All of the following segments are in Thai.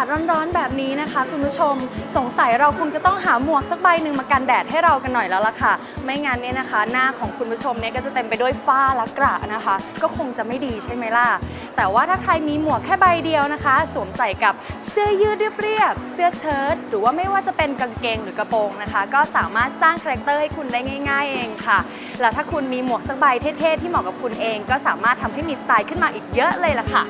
าศร้อนๆแบบนี้นะคะ คุณผู้ชมสงสัยเราคงจะต้องหาหมวกสักใบหนึ่งมากันแดดให้เรากันหน่อยแล้วล่ะค่ะ ไม่งั้นเนี่ยนะคะ หน้าของคุณผู้ชมเนี่ยก็จะเต็มไปด้วยฝ้าและกระนะคะ ก็คงจะไม่ดีใช่ไหมล่ะแต่ว่าถ้าใครมีหมวกแค่ใบเดียวนะคะ สวมใส่กับเสื้อยืดเรียบๆเสื้อเชิ้ตหรือว่าไม่ว่าจะเป็นกางเกงหรือกระโปรงนะคะ ก็สามารถสร้างคาแรคเตอร์ให้คุณได้ง่าย ๆ เองค่ะแล้วถ้าคุณมีหมวกสักใบเท่ๆที่เหมาะกับคุณเอง ก็สามารถทำให้มีสไตล์ขึ้นมาอีกเยอะเลยล่ะค่ะ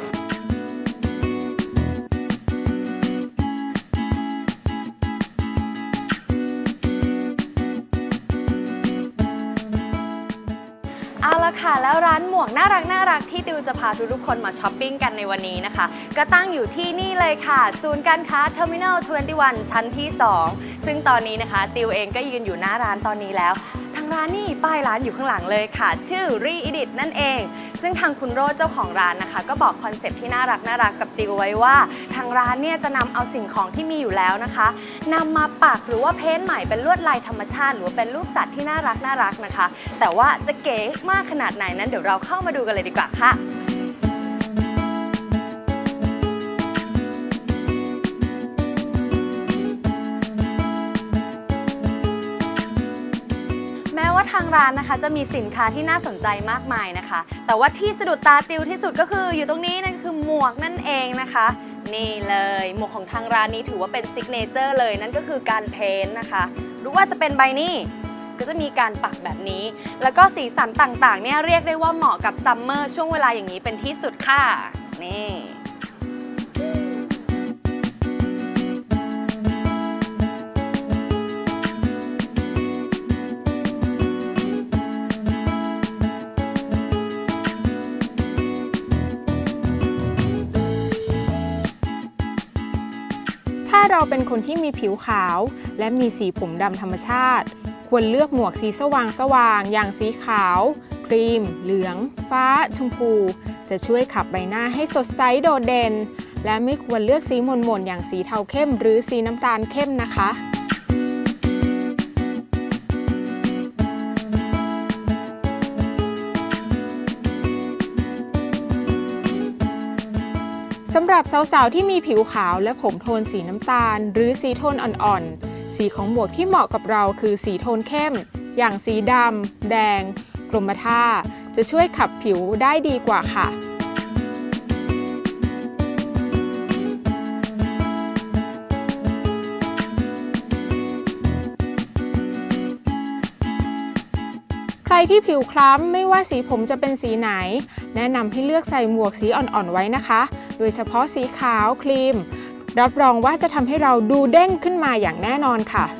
ค่ะ แล้วร้านหมวกน่ารักน่ารักที่ติวจะพาทุกๆคนมาช้อปปิ้งกันในวันนี้นะคะ ก็ตั้งอยู่ที่นี่เลยค่ะศูนย์การค้า Terminal 21 ชั้นที่ 2 ซึ่งตอนนี้นะคะ ติวเองก็ยืนอยู่หน้าร้านตอนนี้แล้ว ทางร้านนี่ป้ายร้านอยู่ข้างหลังเลยค่ะ ชื่อ Reedit นั่นเอง ซึ่งทางคุณโรจเจ้าของร้านนะคะ ก็บอกคอนเซปต์ที่น่ารักน่ารักกับติวไว้ว่า ทางร้านเนี่ยจะนำเอาสิ่งของที่มีอยู่แล้วนะคะนำมาปักหรือว่าเพ้นท์ใหม่เป็นลวดลายธรรมชาติ หรือว่าเป็นรูปสัตว์ที่น่ารักน่ารักนะคะ แต่ว่าจะเก๋มากขนาดไหนนั้นเดี๋ยวเราเข้ามาดูกันเลยดีกว่าค่ะ ว่าทางร้านนะคะ จะมีสินค้าที่น่าสนใจมากมายนะคะ แต่ว่าที่สะดุดตาติวที่สุดก็คืออยู่ตรงนี้นั่นคือหมวกนั่นเองนะคะ นี่เลยหมวกของทางร้านนี้ถือว่าเป็นซิกเนเจอร์เลยนั่นก็คือการเพ้นนะคะหรือว่าจะเป็นใบนี้ก็จะมีการปักแบบนี้ แล้วก็สีสันต่างๆเนี่ยเรียกได้ว่าเหมาะกับซัมเมอร์ช่วงเวลาอย่างนี้เป็นที่สุดค่ะนี่ ถ้าเราเป็นคนที่มีผิวขาว และมีสีผมดำธรรมชาติ ควรเลือกหมวกสีสว่างสว่างๆอย่างสีขาว ครีม เหลือง ฟ้า ชมพู จะช่วยขับใบหน้าให้สดใสโดดเด่น และไม่ควรเลือกสีหม่นๆอย่างสีเทาเข้ม หรือสีน้ำตาลเข้มนะคะ สำหรับสาวๆ ที่มีผิวขาวและผมโทนสีน้ำตาล หรือสีโทนอ่อนๆ สีของหมวกที่เหมาะกับเราคือสีโทนเข้ม อย่างสีดำ แดง กรมท่า จะช่วยขับผิวได้ดีกว่าค่ะ ใครที่ผิวคล้ำไม่ว่าสีผมจะเป็นสีไหน แนะนำให้เลือกใส่หมวกสีอ่อนๆ ไว้นะคะ โดยเฉพาะสีขาวครีม รับรองว่าจะทำให้เราดูเด้งขึ้นมาอย่างแน่นอนค่ะเอาละค่ะ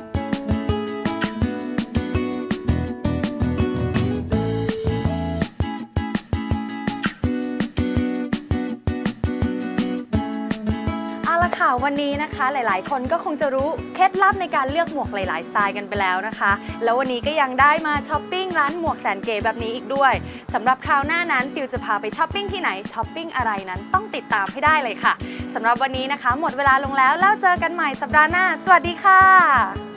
วันนี้นะคะ หลาย ๆ คนก็คงจะรู้เคล็ดลับในการเลือกหมวกหลาย ๆ สไตล์กันไปแล้วนะคะ แล้ววันนี้ก็ยังได้มาช้อปปิ้งร้านหมวกแสนเก๋แบบนี้อีกด้วยสำหรับคราวหน้านั้นติวจะพาไปช้อปปิ้งที่ไหนช้อปปิ้งอะไรนั้นต้องติดตามให้ได้เลยค่ะสำหรับวันนี้นะคะ หมดเวลาลงแล้วแล้วเจอกันใหม่สัปดาห์หน้า สวัสดีค่ะ